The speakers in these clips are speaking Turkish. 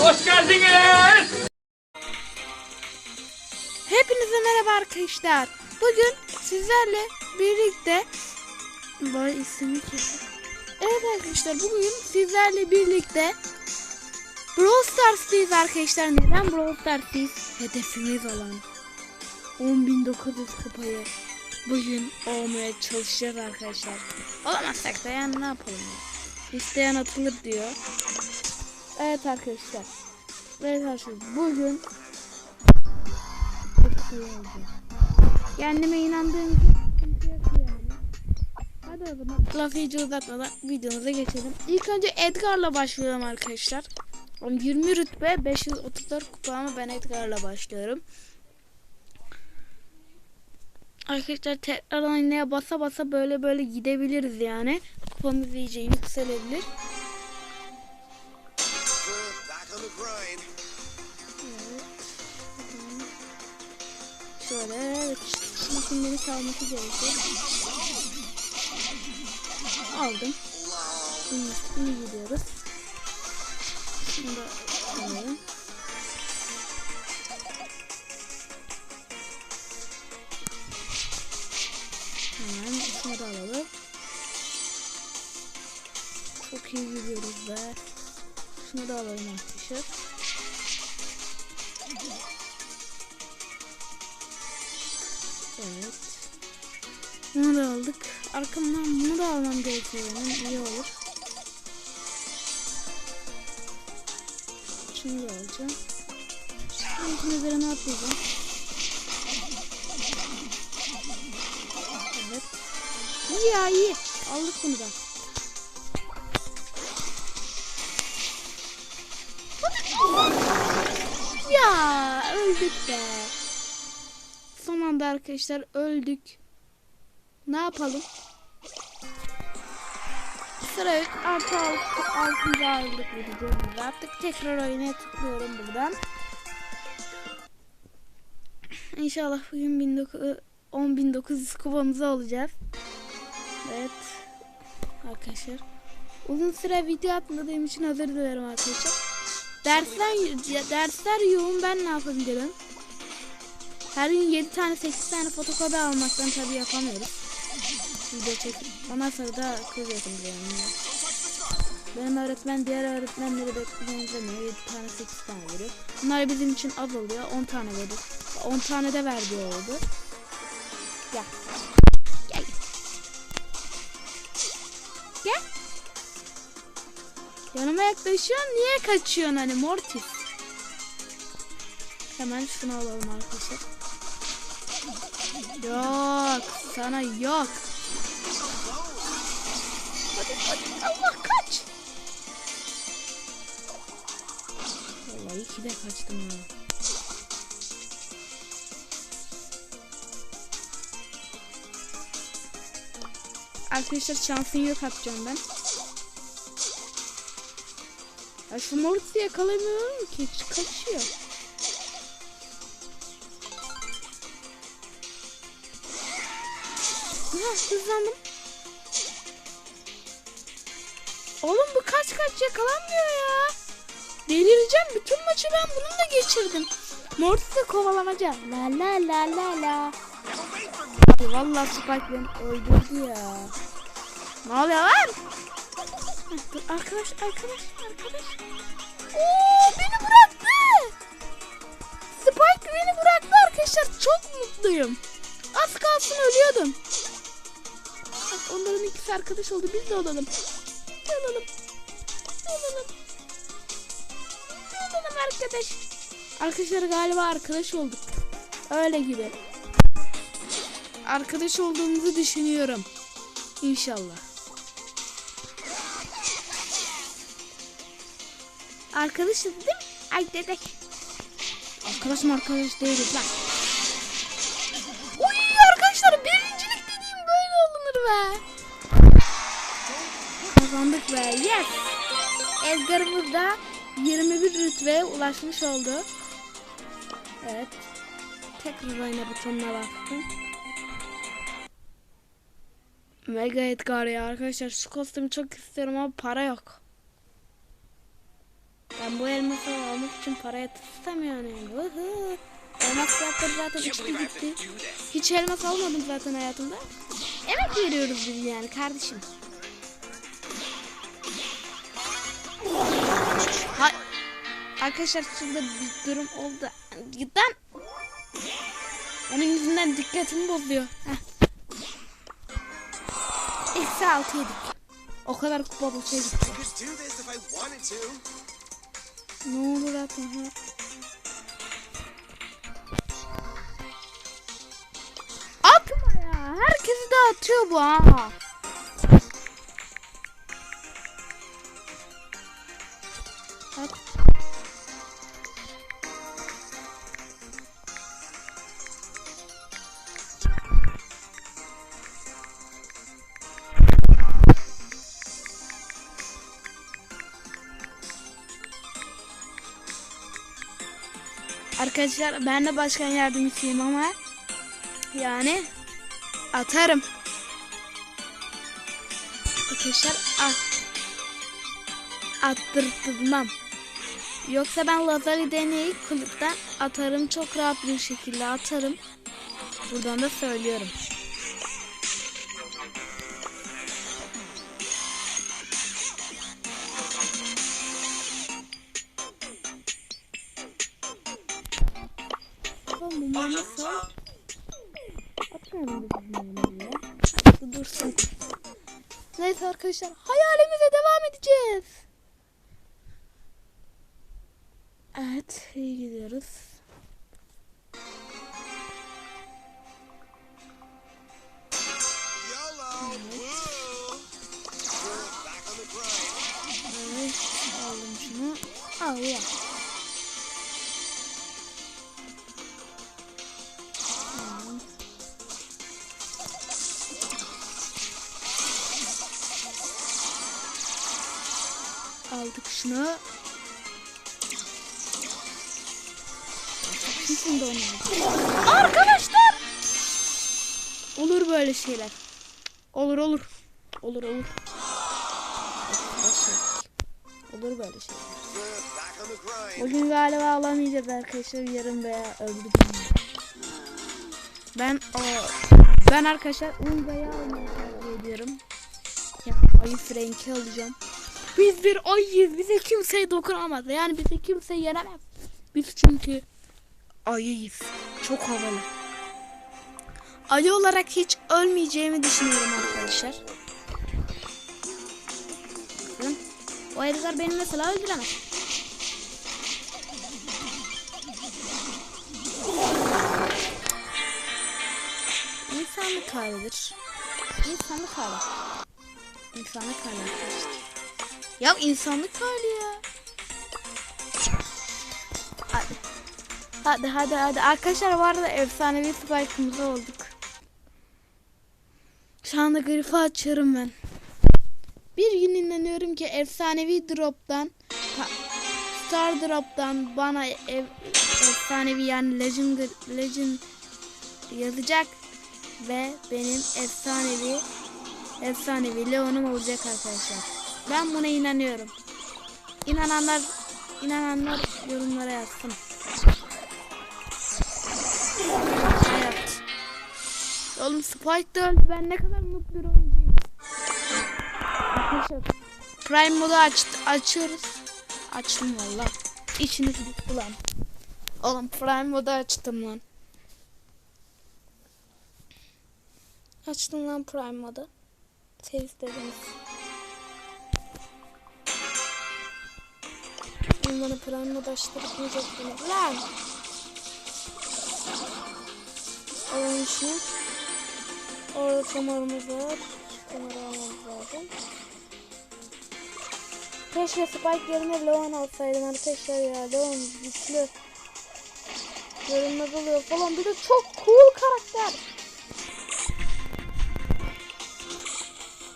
Hoş geldiniz. Hepinize merhaba arkadaşlar. Bugün sizlerle birlikte Vay ismi kesin. Evet arkadaşlar bugün sizlerle birlikte Brawl Stars'tayız arkadaşlar. Neden Brawl Stars'tayız? Hedefimiz olan 10.900 kupayı bugün olmaya çalışacağız arkadaşlar. Olamazsak da yani ne yapalım ya. İsteyen atılır diyor. Evet arkadaşlar. Evet arkadaşlar bugün. Kendime inandığım. Hadi lafı iyice uzatmadan videomuza geçelim. İlk önce Edgar'la başlayalım arkadaşlar. 20 rütbe 534 kupa ama ben Edgar'la başlıyorum. Arkadaşlar tekrar aynaya basa basa böyle böyle gidebiliriz yani. Kupamız iyice yükselebilir. Şöyle makineleri çalması gerekiyor. Aldım. İyi, iyi gidiyoruz. Da alalım. Hemen şunu da alalım. Çok iyi gidiyoruz be. Şunu da alalım arkadaşlar. Arkamdan bunu da almam gerekiyor benim. İyi olur. Şunu da alacağım. Şunun üzerine atlayacağım. Evet. İyi ya iyi. Aldık bunu da. Ya öldük be. Son anda arkadaşlar öldük. Ne yapalım? Sıra 3 artı 6 6. aylık videomuz artık tekrar oyuna tıklıyorum buradan. İnşallah bugün 19 10.900 kupamızı alacağız. Evet. Arkadaşlar. Uzun süre video atmadığım için özür dilerim arkadaşlar. Dersler, dersler yoğun ben ne yapabilirim? Her gün 7 tane 8 tane fotokopi almaktan tabi yapamıyoruz. Video çekip ondan sonra da kız diyorum. Benim öğretmen diğer öğretmenleri de benzemiyor. 7 tane 8 tane veriyor. Bunlar bizim için az oluyor. 10 tane verir. 10 tane de verdiği oldu. Gel. Gel. Gel. Yanıma yaklaşıyorsun. Niye kaçıyorsun hani Mortis? Hemen şunu alalım arkadaşlar. Yok. Sana yok. Hadi hadi Allah kaç. Vallahi iyi ki de kaçtım ya. Arkadaşlar şansın yok atacağım ben. Ya şu Mortis'i yakalamıyorum ki. Kaçıyor. Ha, hızlandım. Oğlum bu kaç kaç yakalanmıyor ya. Delireceğim. Bütün maçı ben bununla geçirdim. Mortis'e kovalamaca. La la la la la. Abi vallahi Spike beni öldürdü ya. Ne oluyor lan? Dur arkadaş arkadaş arkadaş. Oo beni bıraktı. Spike beni bıraktı arkadaşlar. Çok mutluyum. Az kalsın ölüyordum. Onların ikisi arkadaş oldu. Biz de olalım. Olalım. Olalım. Olalım arkadaş. Arkadaşlar galiba arkadaş olduk. Öyle gibi. Arkadaş olduğumuzu düşünüyorum. İnşallah. Arkadaşız değil mi? Ay dedek. Arkadaş mı arkadaş değiliz lan. Be. Kazandık be yes. Edgar'ımız da 21 rütbeye ulaşmış oldu. Evet. Tekrar oyna butonuna bastım. Mega Edgar ya arkadaşlar şu kostümü çok istiyorum ama para yok. Ben bu elması almak için para yatırsam yani. Vıhı. Elmas fiyatları zaten uçtu gitti. Hiç elmas almadım zaten hayatımda. Emek veriyoruz biz yani kardeşim. Hay Arkadaşlar şurada bir durum oldu. Giden onun yüzünden dikkatimi bozuyor. Heh. Eksi altı yedik. O kadar kupa boşa gitti. Ne olur ha. Atma Herkesi de atıyor bu ha. Arkadaşlar ben de başkan yardımcısıyım ama yani atarım. Arkadaşlar at. Attırtmam. Yoksa ben Lazali deneyi kulüpten atarım. Çok rahat bir şekilde atarım. Buradan da söylüyorum. Ya. Dursun. Neyse arkadaşlar hayalimize devam edeceğiz. Evet iyi gidiyoruz. Grind. Evet aldım şunu. Allah. Tamam. Aldık şunu. Arkadaşlar! Olur böyle şeyler. Olur olur. Olur olur. Olur böyle şeyler. Bugün galiba alamayacağız arkadaşlar. Yarın veya öbür. Ben o ben arkadaşlar almayı tercih ediyorum. Ya, ayı Frank'i alacağım. Biz bir ayıyız. Bize kimse dokunamaz. Yani bize kimse yenemez. Biz çünkü ayıyız. Çok havalı. Ayı olarak hiç ölmeyeceğimi düşünüyorum arkadaşlar. O Edgar beni mesela öldüremez. İnsanlık halidir. İnsanlık hali. İnsanlık hali arkadaşlar. Ya insanlık hali ya. Hadi. Hadi hadi. Arkadaşlar bu arada efsanevi spike'ımız olduk. Şu anda grifi açıyorum ben. Bir gün inanıyorum ki efsanevi drop'tan Star Drop'tan bana ev, efsanevi yani legend, legend yazacak ve benim efsanevi efsanevi Leon'um olacak arkadaşlar. Ben buna inanıyorum. İnananlar inananlar yorumlara yazsın. Evet. Oğlum Spike de öldü. Ben ne kadar mutlu bir oyuncuyum. Arkadaşlar Prime modu aç, açıyoruz. Açtım valla. İçiniz gitti lan. Oğlum Prime modu açtım lan. Açtım lan Prime modu. Sev istediniz. Oğlum bana Prime modu açtırmayacaktınız lan. Alalım şunu. Orada kameramız var. Kamera almamız lazım. Keşke Spike yerine Leon alsaydım arkadaşlar ya. Leon güçlü. Görünmez oluyor falan. Bir de çok cool karakter.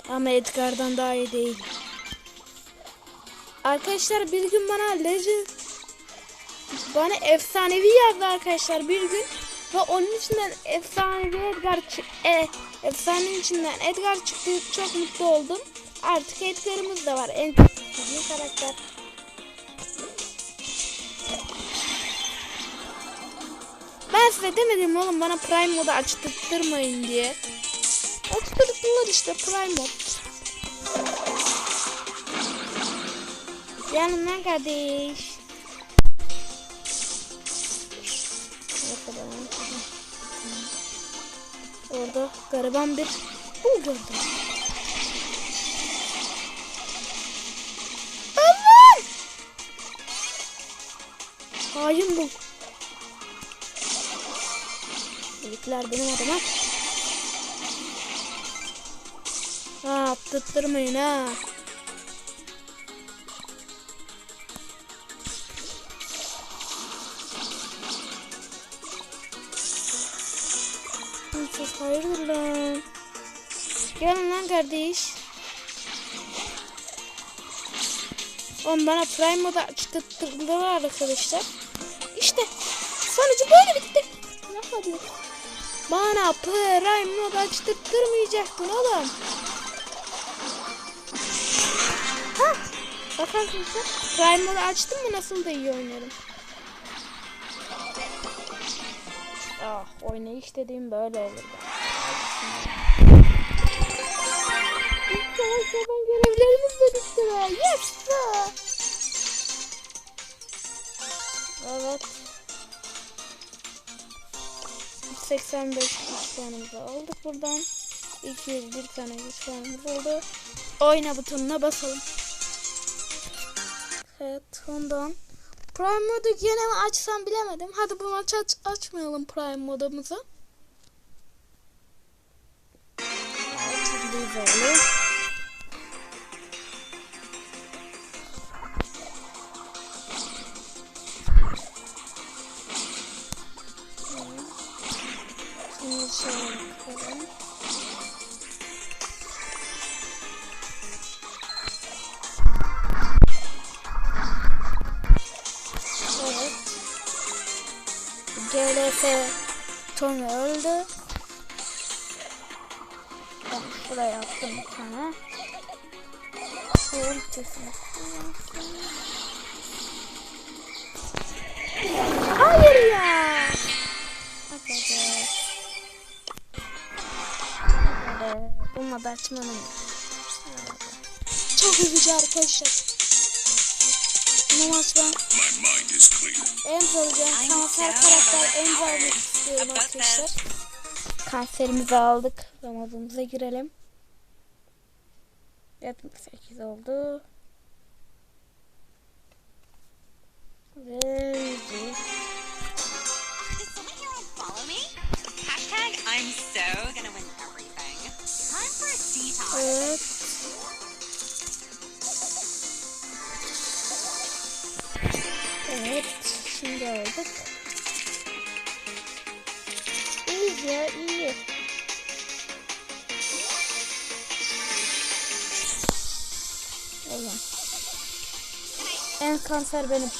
Ama Edgar'dan daha iyi değil. Arkadaşlar bir gün bana Legend bana efsanevi yazdı arkadaşlar bir gün. Ve onun içinden efsanevi Edgar e, efsanenin içinden Edgar çıktı çok mutlu oldum. Artık Edgar'ımız da var en sevdiğim karakter. Ben size demedim oğlum bana Prime modu açtırtmayın diye. Açtırdılar işte Prime mod. Yanımdan kardeş. Orada gariban bir bul gördüm. Allah! Hain bul. Birlikler benim adıma. Ha attırtmayın ha. Hayırdır lan? Gelin lan kardeş. Oğlum bana Prime modu açtırdılar arkadaşlar. İşte sonucu böyle bitti. Ne yapıyor? Bana Prime modu açtırtmayacaktın oğlum. Ha, bakar mısın? Prime modu açtım mı nasıl da iyi oynarım. Oynayış dediğim böyle olur. Arkadaşlar ben görevlerimiz de bitti be. Yes be. Evet. 85 güç puanımızı aldık buradan. 201 tane güç puanımız oldu. Oyna butonuna basalım. Evet ondan. Prime modu yine mi açsam bilemedim. Hadi bu maç aç açmayalım Prime modumuzu. Açıldığı. GLF Tony öldü. Ben şuraya attım bir tane. Şöyle kesin. Hayır ya. Hadi. Bununla da açmanın. Çok üzücü arkadaşlar. Bu maç ben My mind is clear. en zorlayacağım kanser karakter en almak istiyorum arkadaşlar. Kanserimizi aldık. Ramazanımıza girelim. 78 oldu. Ve I'm so gonna win everything. Time for a detox. Evet. Evet. Şimdi aldık. İyi ya iyi. Oğlum. En kanser benim.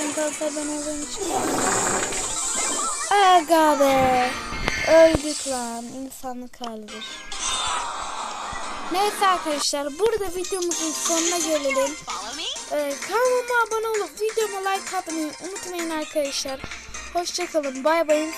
En kanser ben olduğum için. Aga be. Öldük lan. İnsanlık halidir. Neyse arkadaşlar burada videomuzun sonuna gelelim. Ee, kanalıma abone olup videoma like atmayı unutmayın arkadaşlar. Hoşçakalın. Bay bay.